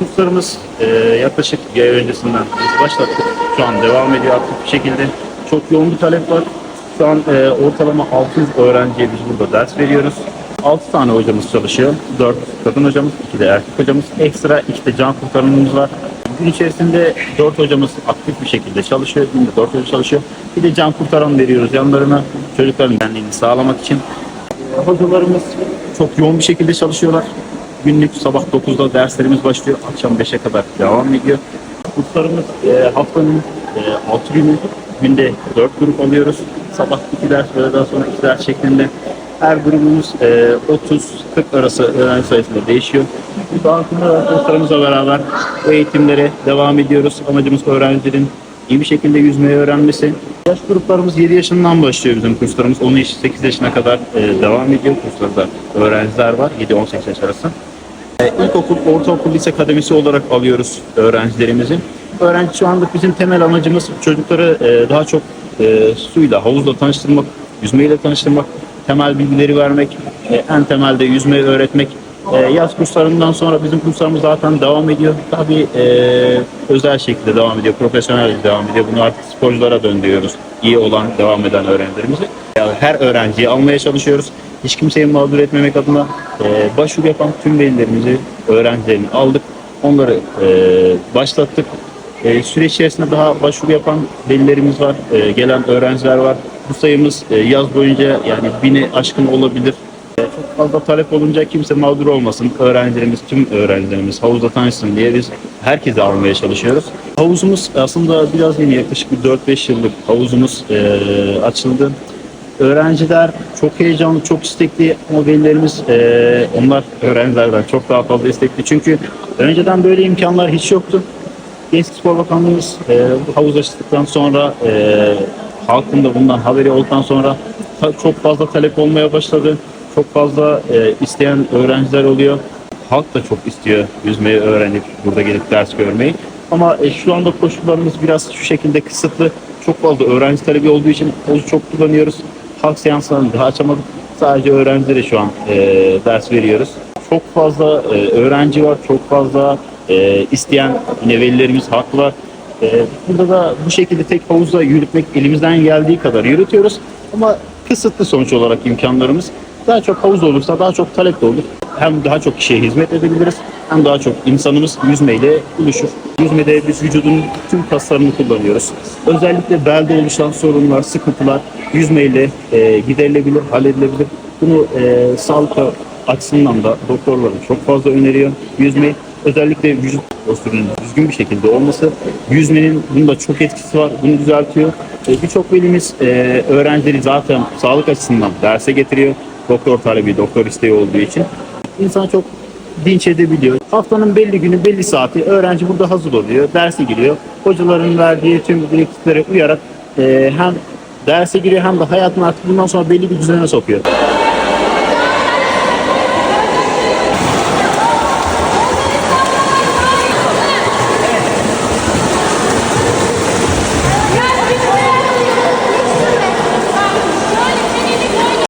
kurslarımız e, yaklaşık bir ay öncesinden biz başlattık. Şu an devam ediyor aktif bir şekilde. Çok yoğun bir talep var. Şu an e, ortalama 600 öğrenciye biz burada ders veriyoruz. 6 tane hocamız çalışıyor. 4 kadın hocamız, 2 de erkek hocamız. Ekstra 2 de can kurtarımımız var. Gün içerisinde 4 hocamız aktif bir şekilde çalışıyor. Günde 4 hoca çalışıyor. Bir de can kurtaran veriyoruz yanlarına çocukların güvenliğini sağlamak için. Hocalarımız çok yoğun bir şekilde çalışıyorlar. Günlük sabah 9'da derslerimiz başlıyor. Akşam 5'e kadar devam ediyor. Kurslarımız e, haftanın e, 6 günü günde 4 grup alıyoruz. Sabah 2 ders, öğleden sonra 2 ders şeklinde. Her grubumuz e, 30-40 arası öğrenci sayısında değişiyor. Daha sonra kurslarımızla beraber bu eğitimlere devam ediyoruz. Amacımız öğrencilerin iyi bir şekilde yüzmeyi öğrenmesi. Yaş gruplarımız 7 yaşından başlıyor bizim kurslarımız. 18 yaşına kadar e, devam ediyor. Kurslarda öğrenciler var 7-18 yaş arası. E, İlkokul, ortaokul, lise kademesi olarak alıyoruz öğrencilerimizi. Öğrenci şu anlık bizim temel amacımız çocukları e, daha çok e, suyla, havuzla tanıştırmak, yüzmeyle tanıştırmak, temel bilgileri vermek, e, en temelde yüzmeyi öğretmek. E, yaz kurslarından sonra bizim kurslarımız zaten devam ediyor. Tabii e, özel şekilde devam ediyor, profesyonel devam ediyor. Bunu artık sporculara döndürüyoruz. İyi olan, devam eden öğrencilerimizi. Yani her öğrenciyi almaya çalışıyoruz. Hiç kimseyi mağdur etmemek adına e, başvuru yapan tüm velilerimizi, öğrencilerini aldık. Onları e, başlattık. E, süreç içerisinde daha başvuru yapan velilerimiz var, e, gelen öğrenciler var. Bu sayımız e, yaz boyunca yani bini aşkın olabilir. E, çok fazla talep olunca kimse mağdur olmasın. Öğrencilerimiz, tüm öğrencilerimiz havuzda tanışsın diye biz herkesi almaya çalışıyoruz. Havuzumuz aslında biraz yeni yaklaşık bir 4-5 yıllık havuzumuz e, açıldı. Öğrenciler çok heyecanlı, çok istekli ama velilerimiz e, onlar öğrencilerden çok daha fazla istekli. Çünkü önceden böyle imkanlar hiç yoktu. Gençlik Spor Bakanlığımız e, havuz açıldıktan sonra e, halkın da bundan haberi olduktan sonra çok fazla talep olmaya başladı. Çok fazla e, isteyen öğrenciler oluyor. Halk da çok istiyor yüzmeyi öğrenip burada gelip ders görmeyi. Ama e, şu anda koşullarımız biraz şu şekilde kısıtlı. Çok fazla öğrenci talebi olduğu için havuzu çok kullanıyoruz. Halk seanslarını daha açamadık. Sadece öğrencilere şu an e, ders veriyoruz. Çok fazla e, öğrenci var, çok fazla e, isteyen yine velilerimiz haklı. E, burada da bu şekilde tek havuzda yürütmek elimizden geldiği kadar yürütüyoruz. Ama kısıtlı sonuç olarak imkanlarımız. Daha çok havuz olursa daha çok talep de olur. Hem daha çok kişiye hizmet edebiliriz hem daha çok insanımız yüzmeyle buluşur. Yüzmede biz vücudun tüm kaslarını kullanıyoruz. Özellikle belde oluşan sorunlar, sıkıntılar yüzmeyle e, giderilebilir, halledilebilir. Bunu e, sağlık açısından da doktorlarım çok fazla öneriyor. Yüzmeyi özellikle vücut postürünün düzgün bir şekilde olması yüzmenin bunda çok etkisi var. Bunu düzeltiyor. E, Birçok velimiz e, öğrencileri zaten sağlık açısından derse getiriyor. Doktor talebi, doktor isteği olduğu için. İnsan çok dinç edebiliyor. Haftanın belli günü, belli saati öğrenci burada hazır oluyor. Derse giriyor. Hocaların verdiği tüm direktiflere uyarak e, hem derse giriyor hem de hayatını artık bundan sonra belli bir düzene sokuyor.